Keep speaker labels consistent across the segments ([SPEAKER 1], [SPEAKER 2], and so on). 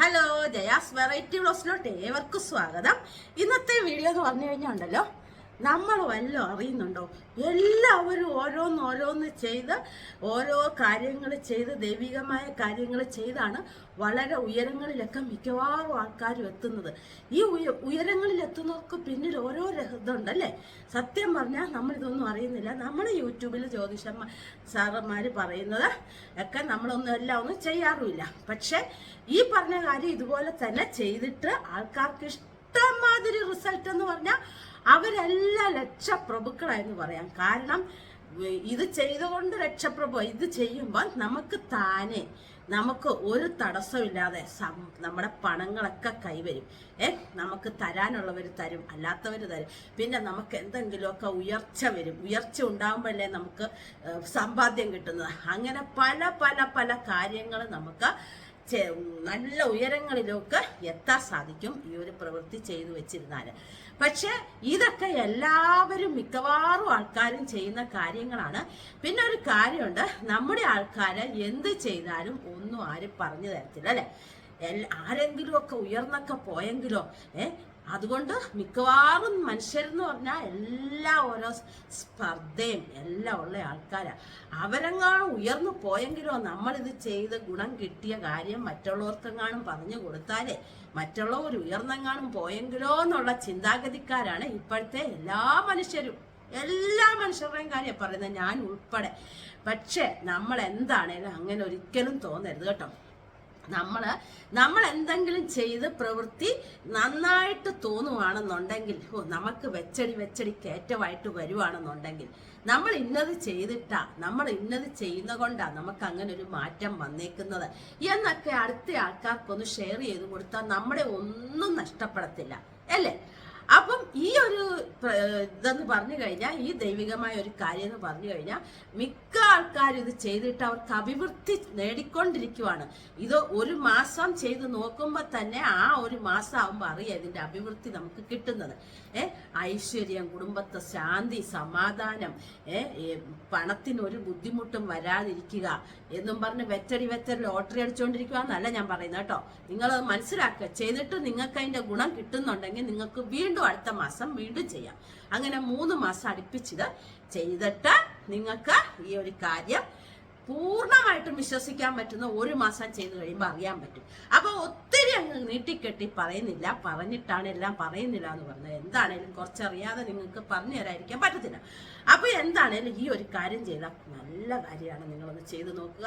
[SPEAKER 1] Hello Jaya's variety ബ്ലോസിലോട്ട് ഏവർക്കും സ്വാഗതം. ഇന്നത്തെ വീഡിയോ എന്ന് പറഞ്ഞു കഴിഞ്ഞാൽ ഉണ്ടല്ലോ നമ്മൾ വല്ലതും അറിയുന്നുണ്ടോ? എല്ലാവരും ഓരോന്ന് ഓരോന്ന് ചെയ്ത് ഓരോ കാര്യങ്ങൾ ചെയ്ത് ദൈവികമായ കാര്യങ്ങൾ ചെയ്താണ് വളരെ ഉയരങ്ങളിലൊക്കെ മിക്കവാറും ആൾക്കാരും എത്തുന്നത്. ഈ ഉയ ഉയരങ്ങളിൽ എത്തുന്നവർക്ക് പിന്നിൽ ഓരോ ഇതുണ്ടല്ലേ സത്യം പറഞ്ഞാൽ നമ്മളിതൊന്നും അറിയുന്നില്ല. നമ്മൾ യൂട്യൂബിൽ ജ്യോതിഷന്മാർ സാറന്മാർ പറയുന്നത് ഒക്കെ നമ്മളൊന്നും എല്ലാം ഒന്നും ചെയ്യാറുമില്ല. പക്ഷേ ഈ പറഞ്ഞ കാര്യം ഇതുപോലെ തന്നെ ചെയ്തിട്ട് ആൾക്കാർക്ക് ഇഷ്ടംമാതിരി റിസൾട്ട് എന്ന് പറഞ്ഞാൽ അവരെല്ലാം രക്ഷപ്രഭുക്കളായെന്ന് പറയാം. കാരണം ഇത് ചെയ്തുകൊണ്ട് രക്ഷപ്രഭു ഇത് ചെയ്യുമ്പോൾ നമുക്ക് താനെ നമുക്ക് ഒരു തടസ്സമില്ലാതെ നമ്മുടെ പണങ്ങളൊക്കെ കൈവരും. ഏ നമുക്ക് തരാനുള്ളവർ തരും അല്ലാത്തവർ തരും. പിന്നെ നമുക്ക് എന്തെങ്കിലുമൊക്കെ ഉയർച്ച വരും. ഉയർച്ച ഉണ്ടാകുമ്പോഴല്ലേ നമുക്ക് സമ്പാദ്യം കിട്ടുന്നത്. അങ്ങനെ പല പല പല കാര്യങ്ങൾ നമുക്ക് നല്ല ഉയരങ്ങളിലൊക്കെ എത്താൻ സാധിക്കും ഈ ഒരു പ്രവൃത്തി ചെയ്തു വെച്ചിരുന്നാൽ പക്ഷെ ഇതൊക്കെ എല്ലാവരും മിക്കവാറും ആൾക്കാരും ചെയ്യുന്ന കാര്യങ്ങളാണ്. പിന്നെ ഒരു കാര്യമുണ്ട്. നമ്മുടെ ആൾക്കാർ എന്ത് ചെയ്താലും ഒന്നും ആരും പറഞ്ഞു തരത്തില്ല അല്ലെ? ആരെങ്കിലും ഒക്കെ ഉയർന്നൊക്കെ പോയെങ്കിലോ ഏ അതുകൊണ്ട് മിക്കവാറും മനുഷ്യരെന്ന് പറഞ്ഞാൽ എല്ലാ ഓരോ സ്പർദ്ധയും എല്ലാം ഉള്ള ആൾക്കാരാണ് അവരെങ്ങാനും ഉയർന്നു പോയെങ്കിലോ നമ്മളിത് ചെയ്ത് ഗുണം കിട്ടിയ കാര്യം മറ്റുള്ളവർക്കെങ്ങാനും പറഞ്ഞു കൊടുത്താലേ മറ്റുള്ളവർ ഉയർന്നെങ്ങാനും പോയെങ്കിലോ എന്നുള്ള ചിന്താഗതിക്കാരാണ് ഇപ്പോഴത്തെ എല്ലാ മനുഷ്യരും. എല്ലാ മനുഷ്യരുടെയും കാര്യം പറയുന്നത് ഞാൻ ഉൾപ്പെടെ. പക്ഷെ നമ്മൾ എന്താണേലും അങ്ങനെ ഒരിക്കലും തോന്നരുത് കേട്ടോ. നമ്മൾ നമ്മൾ എന്തെങ്കിലും ചെയ്ത് പ്രവൃത്തി നന്നായിട്ട് തോന്നുവാണെന്നുണ്ടെങ്കിൽ ഓ നമുക്ക് വെച്ചടി വെച്ചടി കയറ്റമായിട്ട് വരുവാണെന്നുണ്ടെങ്കിൽ നമ്മൾ ഇന്നത് ചെയ്തിട്ടാ നമ്മൾ ഇന്നത് ചെയ്യുന്ന കൊണ്ടാ നമുക്ക് അങ്ങനെ ഒരു മാറ്റം വന്നേക്കുന്നത്. എന്നൊക്കെ അടുത്ത ആൾക്കാർക്കൊന്ന് ഷെയർ ചെയ്ത് കൊടുത്താൽ നമ്മുടെ ഒന്നും നഷ്ടപ്പെടത്തില്ല. അല്ലേ? അപ്പം ഈ ഒരു ഇതെന്ന് പറഞ്ഞു കഴിഞ്ഞാൽ ഈ ദൈവികമായ ഒരു കാര്യം എന്ന് പറഞ്ഞു കഴിഞ്ഞാൽ മിക്ക ആൾക്കാരും ഇത് ചെയ്തിട്ട് അവർക്ക് അഭിവൃദ്ധി നേടിക്കൊണ്ടിരിക്കുവാണ്. ഇത് ഒരു മാസം ചെയ്ത് നോക്കുമ്പോൾ തന്നെ ആ ഒരു മാസം ആകുമ്പോൾ അറിയാം ഇതിന്റെ അഭിവൃദ്ധി നമുക്ക് കിട്ടുന്നത്. ഏ ഐശ്വര്യം കുടുംബത്തെ ശാന്തി സമാധാനം ഏ പണത്തിന് ഒരു ബുദ്ധിമുട്ടും വരാതിരിക്കുക എന്നും പറഞ്ഞ് വെറ്റടി വെറ്റടി ലോട്ടറി അടിച്ചുകൊണ്ടിരിക്കുക എന്നല്ല ഞാൻ പറയുന്നത് കേട്ടോ. നിങ്ങൾ മനസ്സിലാക്കുക. ചെയ്തിട്ട് നിങ്ങൾക്ക് അതിന്റെ ഗുണം കിട്ടുന്നുണ്ടെങ്കിൽ നിങ്ങൾക്ക് വീണ്ടും അടുത്ത മാസം വീണ്ടും ചെയ്യാം. അങ്ങനെ മൂന്ന് മാസം അടുപ്പിച്ചിത് ചെയ്തിട്ട് നിങ്ങൾക്ക് ഈ ഒരു കാര്യം പൂർണമായിട്ടും വിശ്വസിക്കാൻ പറ്റുന്ന ഒരു മാസം ചെയ്ത് കഴിയുമ്പോൾ അറിയാൻ പറ്റും. അപ്പോൾ ഒത്തിരി അങ്ങ് നീട്ടിക്കെട്ടി പറയുന്നില്ല പറഞ്ഞിട്ടാണ് എല്ലാം പറയുന്നില്ല എന്ന് പറഞ്ഞത്. എന്താണേലും കുറച്ചറിയാതെ നിങ്ങൾക്ക് പറഞ്ഞു തരാതിരിക്കാൻ പറ്റത്തില്ല. അപ്പോൾ എന്താണേലും ഈ ഒരു കാര്യം ചെയ്താൽ നല്ല കാര്യമാണ് നിങ്ങളൊന്ന് ചെയ്തു നോക്കുക.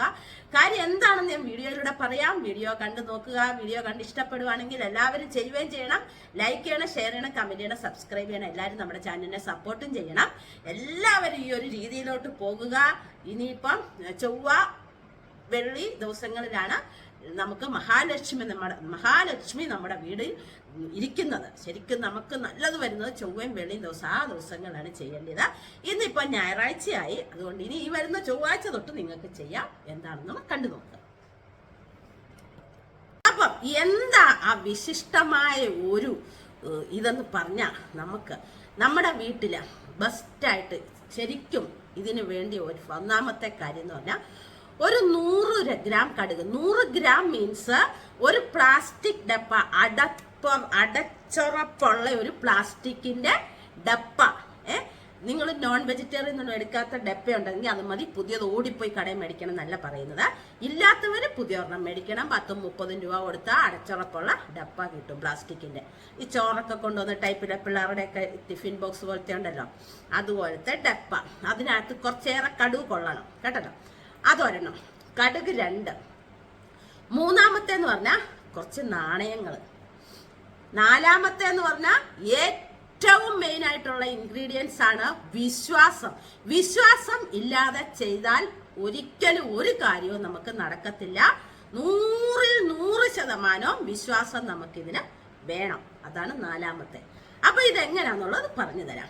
[SPEAKER 1] കാര്യം എന്താണെന്ന് ഞാൻ വീഡിയോയിലൂടെ പറയാം. വീഡിയോ കണ്ടു നോക്കുക. വീഡിയോ കണ്ട് ഇഷ്ടപ്പെടുവാണെങ്കിൽ എല്ലാവരും ചെയ്യുകയും ചെയ്യണം. ലൈക്ക് ചെയ്യണം ഷെയർ ചെയ്യണം കമന്റ് ചെയ്യണം സബ്സ്ക്രൈബ് ചെയ്യണം. എല്ലാവരും നമ്മുടെ ചാനലിനെ സപ്പോർട്ടും ചെയ്യണം. എല്ലാവരും ഈ ഒരു രീതിയിലോട്ട് പോകുക. ഇനിയിപ്പം ചൊവ്വ വെള്ളി ദിവസങ്ങളിലാണ് നമുക്ക് മഹാലക്ഷ്മി നമ്മുടെ മഹാലക്ഷ്മി നമ്മുടെ വീടിൽ ഇരിക്കുന്നത്. ശരിക്കും നമുക്ക് നല്ലത് വരുന്നത് ചൊവ്വയും വെള്ളിയും ദിവസം ആ ദിവസങ്ങളാണ് ചെയ്യേണ്ടത്. ഇന്നിപ്പം ഞായറാഴ്ചയായി. അതുകൊണ്ട് ഇനി ഈ വരുന്ന ചൊവ്വാഴ്ച തൊട്ട് നിങ്ങൾക്ക് ചെയ്യാം എന്താണെന്ന് കണ്ടു നോക്കുക അപ്പം എന്താ ആ വിശിഷ്ടമായ ഒരു ഇതെന്ന് പറഞ്ഞാൽ നമുക്ക് നമ്മുടെ വീട്ടിൽ ബെസ്റ്റായിട്ട് ശരിക്കും ഇതിന് വേണ്ടി ഒരു ഒന്നാമത്തെ കാര്യം എന്ന് പറഞ്ഞാൽ ഒരു നൂറ് ഗ്രാം കടുക്. നൂറ് ഗ്രാം മീൻസ് ഒരു പ്ലാസ്റ്റിക് ഡപ്പ അടപ്പ അടച്ചുറപ്പുള്ള ഒരു പ്ലാസ്റ്റിക്കിന്റെ ഡപ്പ. നിങ്ങൾ നോൺ വെജിറ്റേറിയൻ ഒന്നും എടുക്കാത്ത ഡപ്പ ഉണ്ടെങ്കിൽ അത് മതി. പുതിയത് ഓടിപ്പോയി കടയിൽ മേടിക്കണം എന്നല്ല പറയുന്നത്. ഇല്ലാത്തവർ പുതിയ ഒരെണ്ണം മേടിക്കണം. പത്തും മുപ്പതും രൂപ കൊടുത്താൽ അടച്ചുറപ്പുള്ള ഡപ്പ കിട്ടും പ്ലാസ്റ്റിക്കിന്റെ. ഈ ചോറൊക്കെ കൊണ്ടുവന്ന ടൈപ്പിലെ പിള്ളേരുടെയൊക്കെ ടിഫിൻ ബോക്സ് പോലത്തെ ഉണ്ടല്ലോ. അതുപോലത്തെ ഡപ്പ. അതിനകത്ത് കുറച്ചേറെ കടുവ് കൊള്ളണം. കേട്ടല്ലോ? അതൊരെണ്ണം. കടുക് രണ്ട്. മൂന്നാമത്തെ എന്ന് പറഞ്ഞാൽ കുറച്ച് നാണയങ്ങൾ നാലാമത്തെ എന്ന് പറഞ്ഞാൽ ഏറ്റവും മെയിൻ ആയിട്ടുള്ള ഇൻഗ്രീഡിയൻസ് ആണ് വിശ്വാസം. വിശ്വാസം ഇല്ലാതെ ചെയ്താൽ ഒരിക്കലും ഒരു കാര്യവും നമുക്ക് നടക്കത്തില്ല. നൂറിൽ നൂറ് ശതമാനവും വിശ്വാസം നമുക്കിതിന് വേണം. അതാണ് നാലാമത്തെ. അപ്പൊ ഇതെങ്ങനെയാന്നുള്ളത് പറഞ്ഞു തരാം.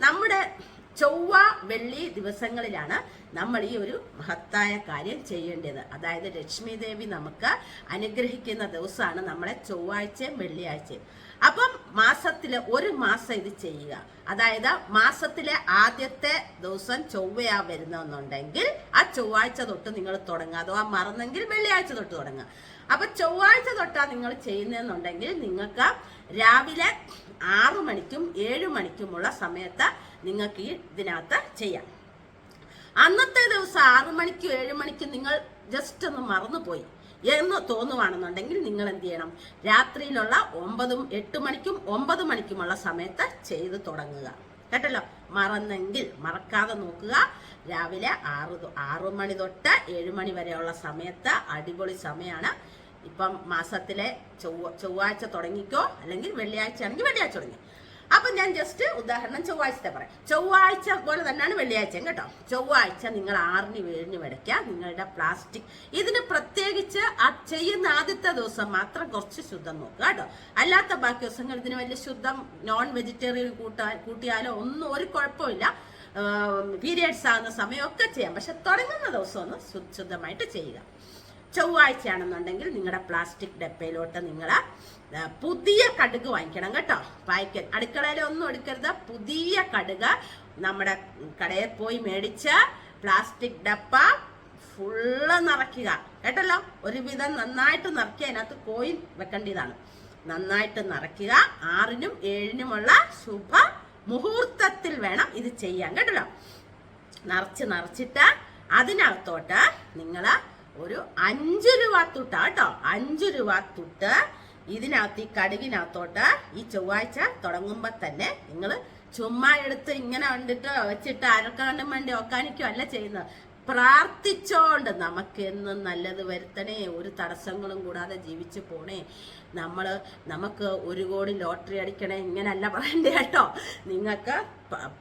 [SPEAKER 1] നമ്മുടെ ചൊവ്വ വെള്ളി ദിവസങ്ങളിലാണ് നമ്മൾ ഈ ഒരു മഹത്തായ കാര്യം ചെയ്യേണ്ടത്. അതായത് ലക്ഷ്മി ദേവി നമുക്ക് അനുഗ്രഹിക്കുന്ന ദിവസമാണ് നമ്മളെ ചൊവ്വാഴ്ചയും വെള്ളിയാഴ്ചയും. അപ്പം മാസത്തിലെ ഒരു മാസം ഇത് ചെയ്യുക. അതായത് മാസത്തിലെ ആദ്യത്തെ ദിവസം ചൊവ്വയാ വരുന്നെന്നുണ്ടെങ്കിൽ ആ ചൊവ്വാഴ്ച തൊട്ട് നിങ്ങൾ തുടങ്ങുക. അഥവാ മറന്നെങ്കിൽ വെള്ളിയാഴ്ച തൊട്ട് തുടങ്ങുക. അപ്പൊ ചൊവ്വാഴ്ച തൊട്ടാ നിങ്ങൾ ചെയ്യുന്നതെന്നുണ്ടെങ്കിൽ നിങ്ങൾക്ക് രാവിലെ ആറു മണിക്കും ഏഴു മണിക്കുമുള്ള സമയത്ത് നിങ്ങൾക്ക് ഈ ഇതിനകത്ത് ചെയ്യാം. അന്നത്തെ ദിവസം ആറു മണിക്കും ഏഴു മണിക്കും നിങ്ങൾ ജസ്റ്റ് ഒന്ന് മറന്നുപോയി. എന്ന് തോന്നുവാണെന്നുണ്ടെങ്കിൽ നിങ്ങൾ എന്ത് ചെയ്യണം? രാത്രിയിലുള്ള ഒമ്പതും എട്ട് മണിക്കും ഒമ്പത് മണിക്കുമുള്ള സമയത്ത് ചെയ്ത് തുടങ്ങുക. കേട്ടല്ലോ? മറന്നെങ്കിൽ മറക്കാതെ നോക്കുക. രാവിലെ ആറ് ആറു മണി തൊട്ട് ഏഴ് മണി വരെയുള്ള സമയത്ത് അടിപൊളി സമയമാണ് ഇപ്പം മാസത്തിലെ ചൊവ്വ ചൊവ്വാഴ്ച തുടങ്ങിക്കോ? അല്ലെങ്കിൽ വെള്ളിയാഴ്ച ആണെങ്കിൽ വെള്ളിയാഴ്ച തുടങ്ങി. അപ്പൊ ഞാൻ ജസ്റ്റ് ഉദാഹരണം ചൊവ്വാഴ്ചത്തെ പറയാം. ചൊവ്വാഴ്ച പോലെ തന്നെയാണ് വെള്ളിയാഴ്ചയും കേട്ടോ. ചൊവ്വാഴ്ച നിങ്ങൾ ആറിന് വേഴിന് വെടയ്ക്കുക നിങ്ങളുടെ പ്ലാസ്റ്റിക് ഇതിന് പ്രത്യേകിച്ച് ആ ചെയ്യുന്ന ആദ്യത്തെ ദിവസം മാത്രം കുറച്ച് ശുദ്ധം നോക്കുക കേട്ടോ. അല്ലാത്ത ബാക്കി ദിവസങ്ങൾ ഇതിന് വലിയ ശുദ്ധം നോൺ വെജിറ്റേറിയൻ കൂട്ടാ കൂട്ടിയാലോ ഒന്നും ഒരു കുഴപ്പമില്ല. പീരിയഡ്സ് ആകുന്ന സമയമൊക്കെ ചെയ്യാം. പക്ഷെ തുടങ്ങുന്ന ദിവസം ഒന്ന് ശുദ്ധമായിട്ട് ചെയ്യുക. ചൊവ്വാഴ്ചയാണെന്നുണ്ടെങ്കിൽ നിങ്ങളുടെ പ്ലാസ്റ്റിക് ഡപ്പയിലോട്ട് നിങ്ങൾ പുതിയ കടുക് വാങ്ങിക്കണം കേട്ടോ. പായ്ക്കൽ അടുക്കളയിൽ ഒന്നും എടുക്കരുത്. പുതിയ കടുക് നമ്മുടെ കടയിൽ പോയി മേടിച്ച പ്ലാസ്റ്റിക് ഡപ്പ ഫുള്ള് നിറയ്ക്കുക. കേട്ടല്ലോ? ഒരുവിധം നന്നായിട്ട് നിറയ്ക്കുക. അതിനകത്ത് കോയിൻ വെക്കേണ്ടതാണ്. നന്നായിട്ട് നിറയ്ക്കുക. ആറിനും ഏഴിനുമുള്ള ശുഭ മുഹൂർത്തത്തിൽ വേണം ഇത് ചെയ്യാൻ. കേട്ടല്ലോ? നിറച്ച് നിറച്ചിട്ട് അതിനകത്തോട്ട് നിങ്ങൾ ഒരു അഞ്ച് രൂപ തുട്ട കേട്ടോ അഞ്ച് രൂപ തുട്ട് ഇതിനകത്ത് ഈ കടുകിനകത്തോട്ട് ഈ ചൊവ്വാഴ്ച തുടങ്ങുമ്പോൾ തന്നെ നിങ്ങൾ ചുമ്മാ എടുത്ത് ഇങ്ങനെ കണ്ടിട്ട് വെച്ചിട്ട് അരക്കാണ്ടും വേണ്ടി ഒക്കാനിക്കും അല്ല ചെയ്യുന്നത്. പ്രാർത്ഥിച്ചോണ്ട് നമുക്ക് എന്നും നല്ലത് വരുത്തണേ. ഒരു തടസ്സങ്ങളും കൂടാതെ ജീവിച്ച് പോണേ. നമ്മൾ നമുക്ക് ഒരു കോടി ലോട്ടറി അടിക്കണേ. ഇങ്ങനല്ല പറയണ്ടേ കേട്ടോ. നിങ്ങൾക്ക്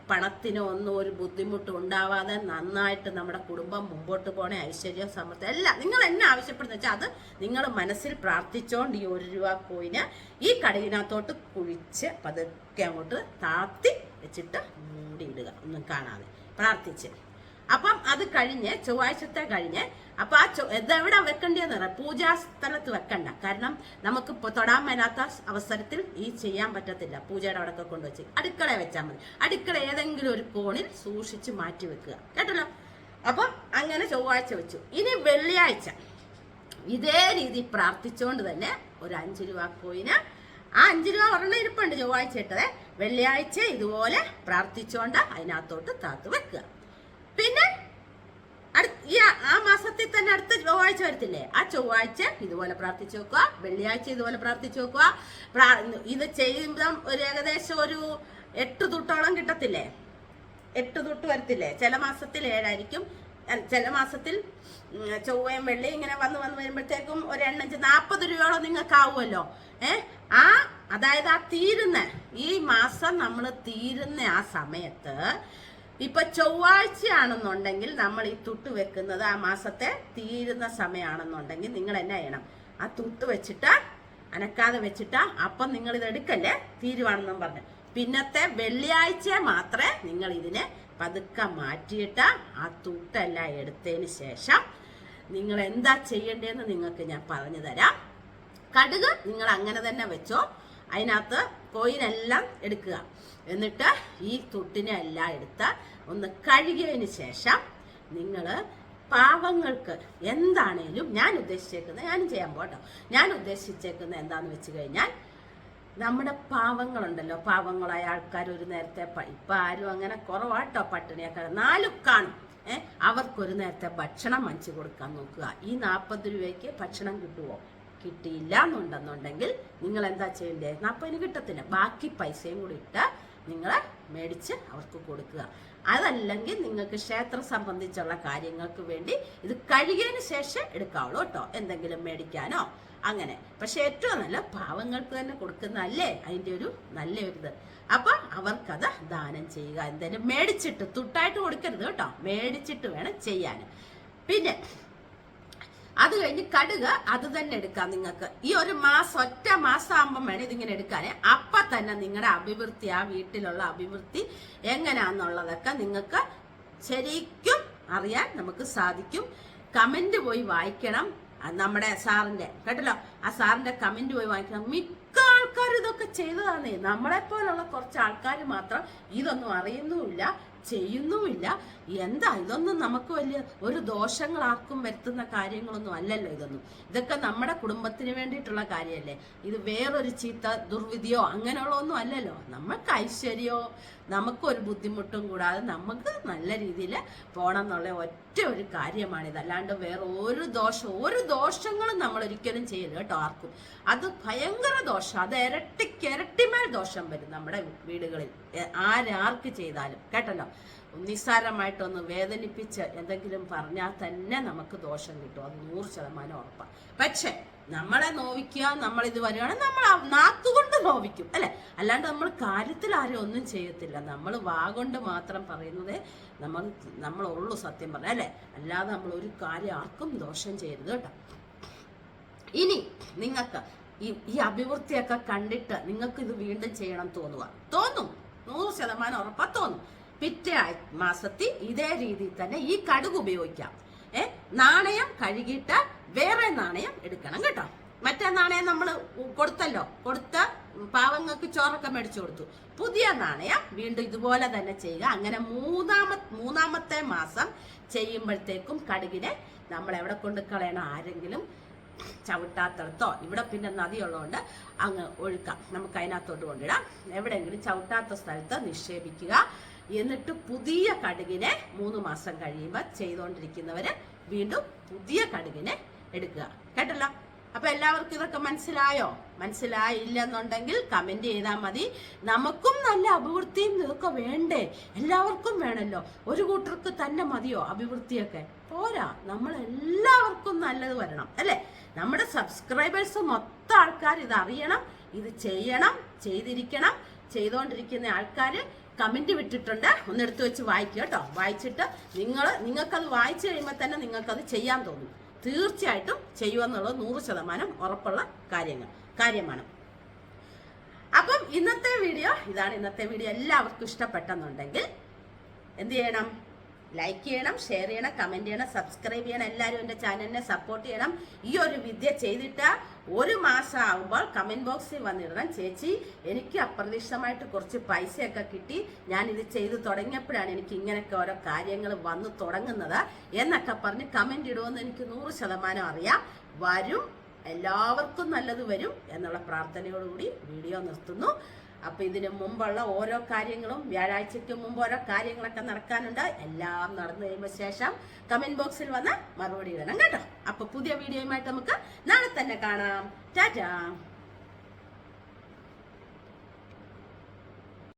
[SPEAKER 1] പണത്തിനോ ഒന്നും ഒരു ബുദ്ധിമുട്ട് ഉണ്ടാവാതെ നന്നായിട്ട് നമ്മുടെ കുടുംബം മുമ്പോട്ട് പോണേ. ഐശ്വര്യം സമൃദ്ധി എല്ലാം നിങ്ങൾ എന്നെ ആവശ്യപ്പെടുന്ന വെച്ചാൽ അത് നിങ്ങൾ മനസ്സിൽ പ്രാർത്ഥിച്ചോണ്ട് ഈ ഒരു രൂപ കോയിന് ഈ കടയിനകത്തോട്ട് കുഴിച്ച് പതുക്കെ അങ്ങോട്ട് താത്തി വെച്ചിട്ട് മൂടിയിടുക ഒന്നും കാണാതെ. പ്രാർത്ഥിച്ച്. അപ്പം അത് കഴിഞ്ഞ് ചൊവ്വാഴ്ചത്തെ കഴിഞ്ഞ് അപ്പൊ ആ ഇതെവിടെ വെക്കേണ്ടതെന്ന് പറയാം പൂജാ സ്ഥലത്ത് വെക്കണ്ട. കാരണം നമുക്ക് തൊടാൻ മേലാത്ത അവസരത്തിൽ ഈ ചെയ്യാൻ പറ്റത്തില്ല പൂജയുടെ അവിടെ കൊണ്ടുവച്ച് അടുക്കള വെച്ചാൽ മതി. അടുക്കള ഏതെങ്കിലും ഒരു കോണിൽ സൂക്ഷിച്ച് മാറ്റി വെക്കുക. കേട്ടല്ലോ? അപ്പൊ അങ്ങനെ ചൊവ്വാഴ്ച വെച്ചു. ഇനി വെള്ളിയാഴ്ച. ഇതേ രീതി പ്രാർത്ഥിച്ചുകൊണ്ട് തന്നെ ഒരു അഞ്ച് രൂപ കോയിന്. ആ അഞ്ച് രൂപ ഒരെണ്ണം ഇരിപ്പുണ്ട് ചൊവ്വാഴ്ച ഇട്ടത്. വെള്ളിയാഴ്ച ഇതുപോലെ പ്രാർത്ഥിച്ചുകൊണ്ട് അതിനകത്തോട്ട് താത്ത് വെക്കുക. പിന്നെ ഈ ആ- മാസത്തിൽ തന്നെ അടുത്ത ചൊവ്വാഴ്ച വരത്തില്ലേ? ആ ചൊവ്വാഴ്ച ഇതുപോലെ പ്രാർത്ഥിച്ചു നോക്കുക വെള്ളിയാഴ്ച ഇതുപോലെ പ്രാർത്ഥിച്ചു നോക്കുക ഇത് ചെയ്യുമ്പം ഒരു ഏകദേശം ഒരു എട്ട് തൊട്ടോളം കിട്ടത്തില്ലേ? എട്ട് തൊട്ട് വരത്തില്ലേ? ചില മാസത്തിൽ ഏഴായിരിക്കും. ചില മാസത്തിൽ ചൊവ്വയും വെള്ളി ഇങ്ങനെ വന്ന് വന്ന് വരുമ്പോഴത്തേക്കും ഒരു എണ്ണഞ്ച് നാൽപ്പത് രൂപയോളം നിങ്ങൾക്ക് ആവുമല്ലോ ഏ? ആ അതായത് ആ തീരുന്ന ഈ മാസം നമ്മൾ തീരുന്ന ആ സമയത്ത് ഇപ്പൊ ചൊവ്വാഴ്ചയാണെന്നുണ്ടെങ്കിൽ നമ്മൾ ഈ തുട്ട് വെക്കുന്നത് ആ മാസത്തെ തീരുന്ന സമയമാണെന്നുണ്ടെങ്കിൽ നിങ്ങൾ എന്നാ ചെയ്യണം ആ തുട്ട് വെച്ചിട്ട് അനക്കാതെ വെച്ചിട്ട് അപ്പം നിങ്ങൾ ഇത് എടുക്കല്ലേ? തീരുവാണെന്നും പറഞ്ഞു. പിന്നത്തെ വെള്ളിയാഴ്ച മാത്രമേ നിങ്ങൾ ഇതിനെ പതുക്കെ മാറ്റിയിട്ട് ആ തുട്ടെല്ലാം എടുത്തതിന് ശേഷം നിങ്ങൾ എന്താ ചെയ്യേണ്ടതെന്ന് നിങ്ങൾക്ക് ഞാൻ പറഞ്ഞു തരാം. കടുക് നിങ്ങൾ അങ്ങനെ തന്നെ വെച്ചോ. അതിനകത്ത് കോയിനെല്ലാം എടുക്കുക. എന്നിട്ട് ഈ തൊട്ടിനെ എല്ലാം എടുത്ത് ഒന്ന് കഴുകിയതിന് ശേഷം നിങ്ങൾ പാവങ്ങൾക്ക് എന്താണേലും ഞാൻ ഉദ്ദേശിച്ചേക്കുന്നത് ഞാനും ചെയ്യാൻ പോട്ടോ ഞാൻ ഉദ്ദേശിച്ചേക്കുന്നത് എന്താണെന്ന് വെച്ച് കഴിഞ്ഞാൽ നമ്മുടെ പാവങ്ങളുണ്ടല്ലോ. പാവങ്ങളായ ആൾക്കാർ ഒരു നേരത്തെ ഇപ്പം ആരും അങ്ങനെ കുറവാട്ടോ പട്ടിണിയൊക്കെ. നാലും കാണും. ഏഹ് അവർക്കൊരു നേരത്തെ ഭക്ഷണം വാങ്ങിച്ചു കൊടുക്കാൻ നോക്കുക. ഈ നാൽപ്പത് രൂപയ്ക്ക് ഭക്ഷണം കിട്ടുമോ കിട്ടിയില്ല എന്നുണ്ടെന്നുണ്ടെങ്കിൽ നിങ്ങൾ എന്താ ചെയ്യണ്ടേ നാൽപ്പതിന് കിട്ടത്തില്ല. ബാക്കി പൈസയും കൂടി ഇട്ട് നിങ്ങൾ മേടിച്ച് അവർക്ക് കൊടുക്കുക. അതല്ലെങ്കിൽ നിങ്ങൾക്ക് ക്ഷേത്രം സംബന്ധിച്ചുള്ള കാര്യങ്ങൾക്ക് വേണ്ടി ഇത് കഴുകിയതിന് ശേഷം എടുക്കാവുള്ളൂ കേട്ടോ. എന്തെങ്കിലും മേടിക്കാനോ? അങ്ങനെ. പക്ഷെ ഏറ്റവും നല്ല പാവങ്ങൾക്ക് തന്നെ കൊടുക്കുന്നതല്ലേ അതിന്റെ ഒരു നല്ല ഒരു ഇത് അപ്പൊ അവർക്കത് ദാനം ചെയ്യുക. എന്തായാലും മേടിച്ചിട്ട് തുട്ടായിട്ട് കൊടുക്കരുത് കേട്ടോ. മേടിച്ചിട്ട് വേണം ചെയ്യാൻ. പിന്നെ അത് കഴിഞ്ഞ് കടുക് അത് തന്നെ എടുക്കാം നിങ്ങൾക്ക്. ഈ ഒരു മാസം ഒറ്റ മാസം ആകുമ്പം വേണം ഇതിങ്ങനെ എടുക്കാൻ അപ്പൊ തന്നെ നിങ്ങളുടെ അഭിവൃദ്ധി ആ വീട്ടിലുള്ള അഭിവൃദ്ധി എങ്ങനെയാന്നുള്ളതൊക്കെ നിങ്ങൾക്ക് ശരിക്കും അറിയാൻ നമുക്ക് സാധിക്കും. കമന്റ് പോയി വായിക്കണം. നമ്മുടെ സാറിന്റെ കേട്ടല്ലോ? ആ സാറിന്റെ കമന്റ് പോയി വായിക്കണം. മിക്ക ആൾക്കാരും ഇതൊക്കെ നമ്മളെ പോലുള്ള കുറച്ച് ആൾക്കാർ മാത്രം ഇതൊന്നും അറിയുന്നുമില്ല. ചെയ്യുന്നുമില്ല. എന്താ ഇതൊന്നും നമുക്ക് വലിയ ഒരു ദോഷങ്ങൾ ആർക്കും വരുത്തുന്ന കാര്യങ്ങളൊന്നും അല്ലല്ലോ ഇതൊന്നും. ഇതൊക്കെ നമ്മുടെ കുടുംബത്തിന് വേണ്ടിയിട്ടുള്ള കാര്യമല്ലേ? ഇത് വേറൊരു ചീത്ത ദുർവിധിയോ അങ്ങനെയുള്ള ഒന്നും അല്ലല്ലോ. നമുക്ക് ഐശ്വര്യമോ നമുക്കൊരു ബുദ്ധിമുട്ടും കൂടാതെ നമുക്ക് നല്ല രീതിയിൽ പോകണം എന്നുള്ള ഒറ്റ ഒരു കാര്യമാണിത്. അല്ലാണ്ട് വേറെ ഒരു ദോഷം ഒരു ദോഷങ്ങളും നമ്മൾ ഒരിക്കലും ചെയ്യരുത് കേട്ടോ ആർക്കും. അത് ഭയങ്കര ദോഷം അത് ഇരട്ടിക്ക് ഇരട്ടിമേൽ ദോഷം വരും നമ്മുടെ വീടുകളിൽ. ആരാർക്ക് ചെയ്താലും. കേട്ടല്ലോ? നിസ്സാരമായിട്ടൊന്ന് വേദനിപ്പിച്ച് എന്തെങ്കിലും പറഞ്ഞാൽ തന്നെ നമുക്ക് ദോഷം കിട്ടും. അത് നൂറ് ശതമാനം ഉറപ്പാണ് പക്ഷേ നമ്മളെ നോവിക്കുക നമ്മൾ വരികയാണെങ്കിൽ നമ്മൾ നാക്കുകൊണ്ട് നോവിക്കും അല്ലെ? അല്ലാണ്ട് നമ്മൾ കാര്യത്തിൽ ആരും ഒന്നും ചെയ്യത്തില്ല. നമ്മൾ വാ കൊണ്ട് മാത്രം പറയുന്നതേ നമ്മൾ നമ്മളുള്ളൂ സത്യം പറഞ്ഞ അല്ലെ? അല്ലാതെ നമ്മൾ ഒരു കാര്യം ആർക്കും ദോഷം ചെയ്യരുത് കേട്ടോ. ഇനി നിങ്ങൾക്ക് ഈ ഈ അഭിവൃദ്ധിയൊക്കെ കണ്ടിട്ട് നിങ്ങൾക്ക് ഇത് വീണ്ടും ചെയ്യണം തോന്നുക. തോന്നും. നൂറ് ശതമാനം ഉറപ്പാ തോന്നും. പിറ്റേ മാസത്തിൽ ഇതേ രീതിയിൽ തന്നെ ഈ കടുക് ഉപയോഗിക്കാം. ഏ നാണയം കഴുകിയിട്ട് വേറെ നാണയം എടുക്കണം കേട്ടോ. മറ്റേ നാണയം നമ്മൾ കൊടുത്തല്ലോ. കൊടുത്ത പാവങ്ങൾക്ക് ചോറൊക്കെ മേടിച്ചു കൊടുത്തു. പുതിയ നാണയം വീണ്ടും ഇതുപോലെ തന്നെ ചെയ്യുക. അങ്ങനെ മൂന്നാമ മൂന്നാമത്തെ മാസം ചെയ്യുമ്പോഴത്തേക്കും കടുകിനെ നമ്മൾ എവിടെ കൊണ്ട് കളയണം? ആരെങ്കിലും ചവിട്ടാത്തടത്തോ? ഇവിടെ പിന്നെ നദിയുള്ളതുകൊണ്ട് അങ്ങ് ഒഴുക്കാം. നമുക്ക് അതിനകത്തോട്ട് കൊണ്ടിടാം. എവിടെയെങ്കിലും ചവിട്ടാത്ത സ്ഥലത്ത് നിക്ഷേപിക്കുക. എന്നിട്ട് പുതിയ കടുകിനെ മൂന്ന് മാസം കഴിയുമ്പോൾ ചെയ്തുകൊണ്ടിരിക്കുന്നവര് വീണ്ടും പുതിയ കടുകിനെ എടുക്കുക. കേട്ടല്ലോ? അപ്പൊ എല്ലാവർക്കും ഇതൊക്കെ മനസ്സിലായോ? മനസ്സിലായില്ലെന്നുണ്ടെങ്കിൽ കമന്റ് ചെയ്താൽ മതി. നമുക്കും നല്ല അഭിവൃദ്ധിയും ഇതൊക്കെ വേണ്ടേ? എല്ലാവർക്കും വേണല്ലോ. ഒരു കൂട്ടർക്ക് തന്നെ മതിയോ അഭിവൃദ്ധിയൊക്കെ? പോരാ. നമ്മൾ എല്ലാവർക്കും നല്ലത് വരണം അല്ലെ? നമ്മുടെ സബ്സ്ക്രൈബേഴ്സ് മൊത്തം ആൾക്കാർ ഇത് അറിയണം ഇത് ചെയ്യണം ചെയ്തിരിക്കണം ചെയ്തുകൊണ്ടിരിക്കുന്ന ആൾക്കാർ കമന്റ് വിട്ടിട്ടുണ്ട്. ഒന്ന് എടുത്തു വെച്ച് വായിക്കുക കേട്ടോ. വായിച്ചിട്ട് നിങ്ങൾ നിങ്ങൾക്കത് വായിച്ചു കഴിയുമ്പോൾ തന്നെ നിങ്ങൾക്കത് ചെയ്യാൻ തോന്നും. തീർച്ചയായിട്ടും ചെയ്യുമെന്നുള്ളത് നൂറ് ശതമാനം ഉറപ്പുള്ള കാര്യങ്ങൾ കാര്യമാണ്. അപ്പം ഇന്നത്തെ വീഡിയോ ഇതാണ് ഇന്നത്തെ വീഡിയോ. എല്ലാവർക്കും ഇഷ്ടപ്പെട്ടെന്നുണ്ടെങ്കിൽ എന്ത് ചെയ്യണം? ലൈക്ക് ചെയ്യണം ഷെയർ ചെയ്യണം കമന്റ് ചെയ്യണം സബ്സ്ക്രൈബ് ചെയ്യണം. എല്ലാവരും എന്റെ ചാനലിനെ സപ്പോർട്ട് ചെയ്യണം. ഈ ഒരു വിദ്യ ചെയ്തിട്ട് ഒരു മാസം ആകുമ്പോൾ കമന്റ് ബോക്സിൽ വന്നിടണം. ചേച്ചി എനിക്ക് അപ്രതീക്ഷിതമായിട്ട് കുറച്ച് പൈസയൊക്കെ കിട്ടി. ഞാൻ ഇത് ചെയ്തു തുടങ്ങിയപ്പോഴാണ് എനിക്ക് ഇങ്ങനെയൊക്കെ ഓരോ കാര്യങ്ങൾ വന്നു തുടങ്ങുന്നത് എന്നൊക്കെ പറഞ്ഞ് കമന്റ് ഇടുമെന്ന് എനിക്ക് നൂറ് ശതമാനം അറിയാം. വരും. എല്ലാവർക്കും നല്ലത് വരും എന്നുള്ള പ്രാർത്ഥനയോടുകൂടി വീഡിയോ നിർത്തുന്നു. അപ്പൊ ഇതിന് മുമ്പുള്ള ഓരോ കാര്യങ്ങളും വ്യാഴാഴ്ചയ്ക്ക് മുമ്പ് ഓരോ കാര്യങ്ങളൊക്കെ നടക്കാനുണ്ട്. എല്ലാം നടന്നു കഴിയുമ്പോൾ ശേഷം കമന്റ് ബോക്സിൽ വന്ന് മറുപടി ഇടണം കേട്ടോ. അപ്പൊ പുതിയ വീഡിയോയുമായിട്ട് നമുക്ക് നാളെ തന്നെ കാണാം. ടാറ്റാ.